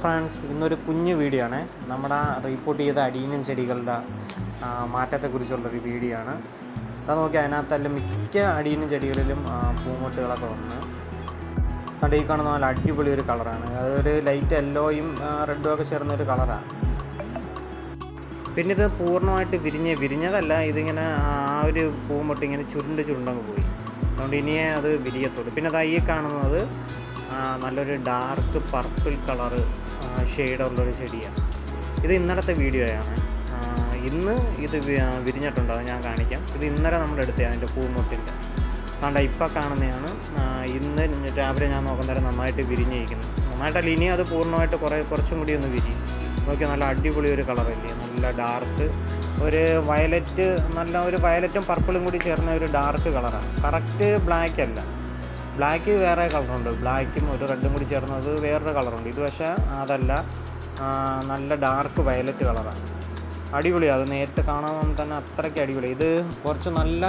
Friends ഇന്നൊരു കുഞ്ഞു video ആണ്. നമ്മുടെ റിപ്പോർട്ട് ചെയ്ത അടിയനും ചെടികളുടെ മാറ്റത്തെക്കുറിച്ചുള്ളൊരു വീഡിയോ ആണ്. അത് നോക്കി അതിനകത്തല്ല മിക്ക അടിയനും ചെടികളിലും പൂമൊട്ടുകളൊക്കെ വന്ന്. അതുകൊണ്ട് ഈ കാണുന്ന നല്ല അടിപൊളി ഒരു കളറാണ് അതൊരു ലൈറ്റ് യെല്ലോയും റെഡും ഒക്കെ ചേർന്ന ഒരു കളറാണ് പിന്നെ ഇത് പൂർണമായിട്ട് വിരിഞ്ഞ് വിരിഞ്ഞതല്ല. ഇതിങ്ങനെ ആ ഒരു പൂമൊട്ട് ഇങ്ങനെ ചുരുണ്ട് ചുരുണ്ടങ്ങ് പോയി. അതുകൊണ്ട് ഇനിയേ അത് വിരിയത്തുള്ളൂ. പിന്നെ അത് ഈ കാണുന്നത് നല്ലൊരു ഡാർക്ക് പർപ്പിൾ കളറ് ഷെയ്ഡുള്ളൊരു ചെടിയാണ്. ഇത് ഇന്നലത്തെ വീഡിയോയാണ്. ഇന്ന് ഇത് വിരിഞ്ഞിട്ടുണ്ടോ? അത് ഞാൻ കാണിക്കാം. ഇത് ഇന്നലെ നമ്മൾ എടുത്തതാണ് അതിന്റെ പൂമൊട്ടിന്റെ. കണ്ട ഇപ്പോൾ കാണുന്നതാണ്. ഇന്ന് രാവിലെ ഞാൻ നോക്കുന്നേരം നന്നായിട്ട് വിരിഞ്ഞിരിക്കുന്നു. നന്നായിട്ടല്ല ഇനി അത് പൂർണമായിട്ട് കുറേ കുറച്ചും കൂടി ഒന്ന് വിരിയും. നോക്കിയാൽ നല്ല അടിപൊളി ഒരു കളറല്ലേ നല്ല ഡാർക്ക് ഒരു വയലറ്റ് നല്ല ഒരു വയലറ്റും പർപ്പിളും കൂടി ചേർന്ന ഒരു ഡാർക്ക് കളറാണ് കറക്റ്റ് ബ്ലാക്ക് അല്ല. ബ്ലാക്ക് വേറെ കളറുണ്ട് ബ്ലാക്കും ഒരു റെഡും കൂടി ചേർന്നത് വേറൊരു കളറുണ്ട് ഇത് പക്ഷേ അതല്ല. നല്ല ഡാർക്ക് വയലറ്റ് കളറാണ് അടിപൊളിയാണ് അത് നേരിട്ട് കാണാൻ തന്നെ അത്രയ്ക്ക് അടിപൊളി. ഇത് കുറച്ച് നല്ല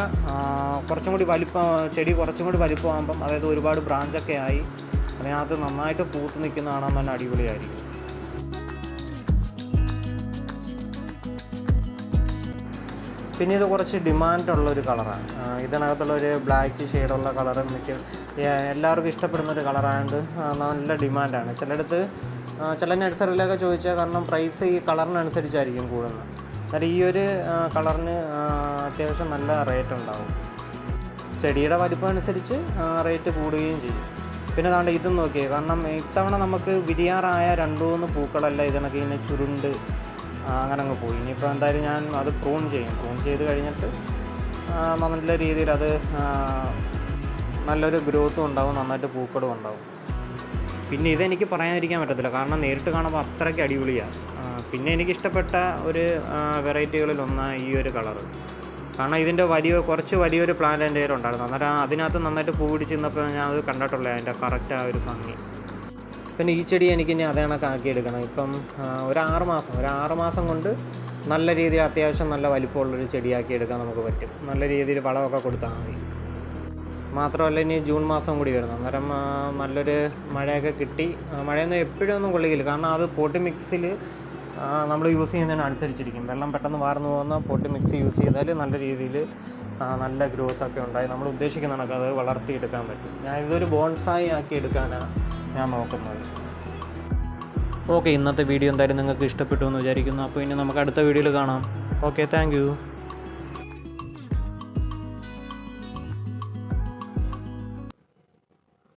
കുറച്ചും കൂടി വലിപ്പം ചെടി കുറച്ചും കൂടി വലിപ്പമാകുമ്പം അതായത് ഒരുപാട് ബ്രാഞ്ചൊക്കെ ആയി അതിനകത്ത് നന്നായിട്ട് പൂത്ത് നിൽക്കുന്ന കാണാൻ തന്നെ അടിപൊളിയായിരിക്കും പിന്നെ ഇത് കുറച്ച് ഡിമാൻഡുള്ള ഒരു കളറാണ് ഇതിനകത്തുള്ള ഒരു ബ്ലാക്ക് ഷെയ്ഡുള്ള കളർ മിക്ക എല്ലാവർക്കും ഇഷ്ടപ്പെടുന്ന ഒരു കളറായതുകൊണ്ട് നല്ല ഡിമാൻഡാണ്. ചിലയിടത്ത് ചില നഴ്സറിയിലൊക്കെ ചോദിച്ചാൽ കാരണം പ്രൈസ് ഈ കളറിനനുസരിച്ചായിരിക്കും കൂടുന്നത്. എന്നാൽ ഈ ഒരു കളറിന് അത്യാവശ്യം നല്ല റേറ്റ് ഉണ്ടാവും ചെടിയുടെ വലിപ്പം അനുസരിച്ച് റേറ്റ് കൂടുകയും ചെയ്യും. പിന്നെ താണ്ട് ഇതും നോക്കിയേ കാരണം ഇത്തവണ നമുക്ക് വിരിയാറായ രണ്ടു മൂന്ന് പൂക്കളല്ല ഇതിനൊക്കെ ഇങ്ങനെ ചുരുണ്ട് അങ്ങനെ അങ്ങ് പോയി. ഇനിയിപ്പോൾ എന്തായാലും ഞാൻ അത് പ്രൂൺ ചെയ്യും. പ്രൂൺ ചെയ്ത് കഴിഞ്ഞിട്ട് നല്ല രീതിയിൽ അത് നല്ലൊരു ഗ്രോത്തും ഉണ്ടാവും നന്നായിട്ട് പൂക്കളും ഉണ്ടാവും. പിന്നെ ഇതെനിക്ക് പറയാതിരിക്കാൻ പറ്റത്തില്ല. കാരണം നേരിട്ട് കാണുമ്പോൾ അത്രയ്ക്ക് അടിപൊളിയാണ് പിന്നെ എനിക്കിഷ്ടപ്പെട്ട ഒരു വെറൈറ്റികളിൽ ഈ ഒരു കളറ് കാരണം ഇതിന്റെ വലിയ കുറച്ച് വലിയൊരു പ്ലാന്റ് എന്റെ കയ്യിലുണ്ടായിരുന്നു. അന്നേരം അതിനകത്ത് നന്നായിട്ട് പൂ പിടിച്ച് നിന്നപ്പോൾ ഞാൻ അത് കണ്ടിട്ടുള്ളത് അതിന്റെ കറക്റ്റ് ആ ഒരു ഭംഗി. പിന്നെ ഈ ചെടി എനിക്ക് ഇനി അതേ കണക്ക് ആക്കിയെടുക്കണം ഇപ്പം ഒരു ആറ് മാസം ഒരു ആറ് മാസം കൊണ്ട് നല്ല രീതിയിൽ അത്യാവശ്യം നല്ല വലിപ്പമുള്ളൊരു ചെടിയാക്കി എടുക്കാൻ നമുക്ക് പറ്റും. നല്ല രീതിയിൽ വളമൊക്കെ കൊടുത്താൽ മതി. മാത്രമല്ല ഇനി ജൂൺ മാസം കൂടി വരുന്നു അന്നേരം നല്ലൊരു മഴയൊക്കെ കിട്ടി. മഴയൊന്നും എപ്പോഴും ഒന്നും കൊള്ളിക്കില്ല. കാരണം അത് പോട്ടി മിക്സിൽ നമ്മൾ യൂസ് ചെയ്യുന്നതിന് അനുസരിച്ചിരിക്കും. വെള്ളം പെട്ടെന്ന് വാർന്നു പോകുന്ന പോട്ടി മിക്സ് യൂസ് ചെയ്താൽ നല്ല രീതിയിൽ നല്ല ഗ്രോത്ത് ഒക്കെ ഉണ്ടായി. നമ്മൾ ഉദ്ദേശിക്കുന്ന കണക്ക് അത് വളർത്തിയെടുക്കാൻ പറ്റും. ഞാൻ ഇതൊരു ബോൺസായി ആക്കി എടുക്കാനാണ് ഞാൻ നോക്കുന്നത്. ഓക്കെ ഇന്നത്തെ വീഡിയോ എന്തായാലും നിങ്ങൾക്ക് ഇഷ്ടപ്പെട്ടു എന്ന് വിചാരിക്കുന്നു. അപ്പോൾ ഇനി നമുക്ക് അടുത്ത വീഡിയോയിൽ കാണാം. Okay thank